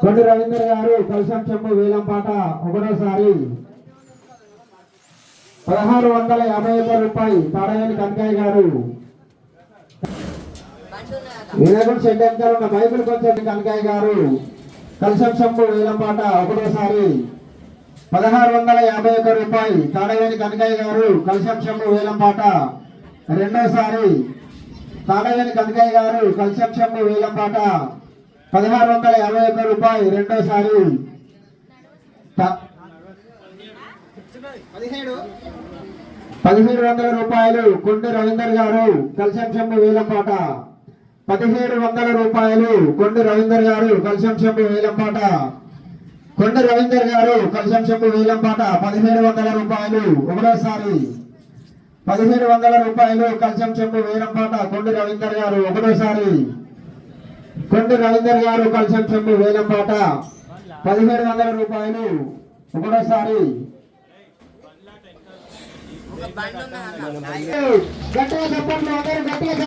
కొండ రవీంద్ర గారు కలశం చెంపు వేలంపాట ఒకటోసారి. పదహారు వందల యాభై ఐదు రూపాయి తాడగాని కనకాయ గారు. వినాయకుడు షెడ్ వెనకాల ఉన్న బైబిల్ కొంచెం కనకాయ గారు. కలశం చెంపు వేలంపాట ఒకటోసారి. పదహారు వందల యాభై ఒక్క రూపాయి తాడగాని కనకాయ గారు కలశం చెంపు వేలంపాట రెండోసారి. తాడగాని కనకాయ గారు కలశం చెంపు వేలంపాట పదహారు వందల యాభై ఒక్క రూపాయి రెండోసారి. పదిహేడు. వందల రూపాయలు కొండ రవీందర్ గారు చెంబు వేలంపాట. పదిహేడు వందల రూపాయలు కొండ రవీందర్ గారు చెంబు వేలంపాట. కొండ రవీందర్ గారు చెంబు వేలంపాట. పదిహేడు వందల రూపాయలు ఒకటోసారి. పదిహేడు వందల రూపాయలు చెంబు వేలంపాట. కొండ రవీందర్ గారు ఒకటోసారి. కొండ రవీందర్ గారు కలశం చెంబు వేలంపాట పదిహేడు వందల రూపాయలు ఒకటోసారి. గట్టిగా చెప్పండి అందరూ గట్టిగా